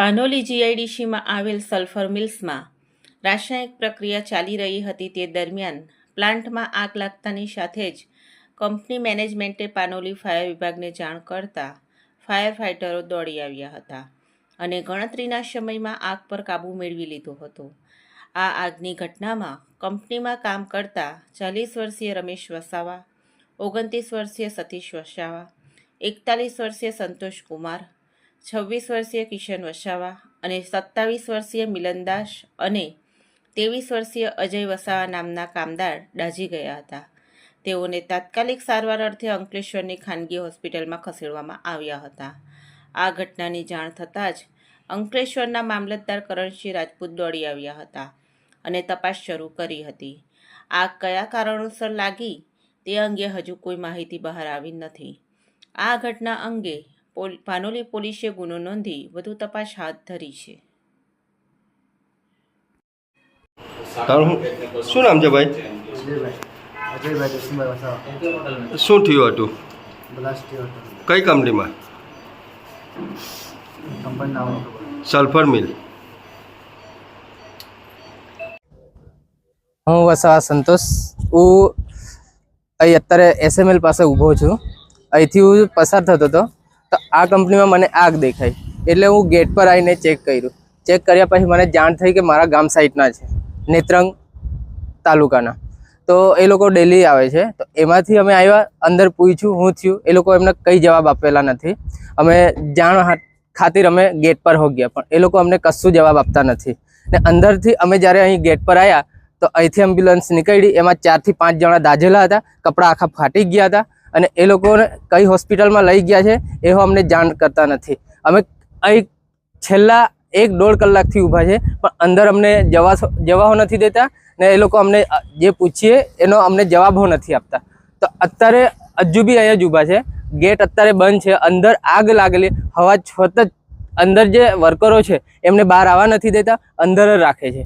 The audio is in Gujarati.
પાનોલી જીઆઈડીસીમાં આવેલ સલ્ફર મિલ્સમાં રાસાયણિક પ્રક્રિયા ચાલી રહી હતી તે દરમિયાન પ્લાન્ટમાં આગ લાગતાની સાથે જ કંપની મેનેજમેન્ટે પાનોલી ફાયર વિભાગને જાણ કરતા ફાયર ફાઇટરો દોડી આવ્યા હતા અને ગણતરીના સમયમાં આગ પર કાબૂ મેળવી લીધો હતો. આ આગની ઘટનામાં કંપનીમાં કામ કરતા ચાલીસ વર્ષીય રમેશ વસાવા, ઓગણત્રીસ વર્ષીય સતીશ વસાવા, એકતાલીસ વર્ષીય સંતોષ કુમાર છવ્વીસ વર્ષીય કિશન વસાવા અને સત્તાવીસ વર્ષીય મિલનદાસ અને ત્રેવીસ વર્ષીય અજય વસાવા નામના કામદાર દાઝી ગયા હતા. તેઓને તાત્કાલિક સારવાર અર્થે અંકલેશ્વરની ખાનગી હોસ્પિટલમાં ખસેડવામાં આવ્યા હતા. આ ઘટનાની જાણ થતાં જ અંકલેશ્વરના મામલતદાર કરણસિંહ રાજપૂત દોડી આવ્યા હતા અને તપાસ શરૂ કરી હતી. આગ કયા કારણોસર લાગી તે અંગે હજુ કોઈ માહિતી બહાર આવી નથી. આ ઘટના અંગે પોલ- પાનોલી પોલીસે ગુનો નોંધી વધુ તપાસ હાથ ધરી છે. શું- નામ છે ભાઈ? શું થયું હતું? બ્લાસ્ટ થયો હતો. કઈ કંપનીમાં. Sulphur mill. હું વસાવા સંતોષ. હું અહીં અત્યારે એસએમએલ પાસે ઊભો છું. અહીંથી હું પસાર થતો હતો. તો આ કંપનીમાં મને આગ દેખાઈ. એટલે હું ગેટ પર આવીને ચેક કર્યું. ચેક કર્યા પછી મને જાણ થઈ કે મારા ગામ સાઈડના છે, નેત્રંગ તાલુકાના. તો એ લોકો ડેલી આવે છે. તો એમાંથી અમે આવ્યા, અંદર પૂછ્યું, હું થયું. એ લોકો એમને કંઈ જવાબ આપેલા નથી. અમે જાણ ખાतिर અમે ગેટ પર હો ગયા પણ એ લોકો અમને કશું જવાબ આપતા નથી. ને અંદરથી અમે જ્યારે અહીં ગેટ પર આવ્યા તો અહીંથી એમ્બ્યુલન્સ નીકળી. એમાં ચારથી પાંચ જણા દાઝેલા હતા, કપડાં આખા ફાટી ગયા હતા. અને એ લોકોને કઈ હોસ્પિટલમાં લઈ ગયા છે એવો અમને જાણ કરતા નથી. અમે અહીં છેલ્લા એક દોઢ કલાકથી ઊભા છે, પણ અંદર અમને જવા જવાહો નથી દેતા ને એ લોકો અમને જે પૂછીએ એનો અમને જવાબો નથી આપતા. તો અત્યારે હજુ બી અહીંયા જ ઊભા છે. ગેટ અત્યારે બંધ છે, અંદર આગ લાગેલી, હવા છત અંદર જે વર્કરો છે એમને બહાર આવવા નથી દેતા, અંદર જ રાખે છે.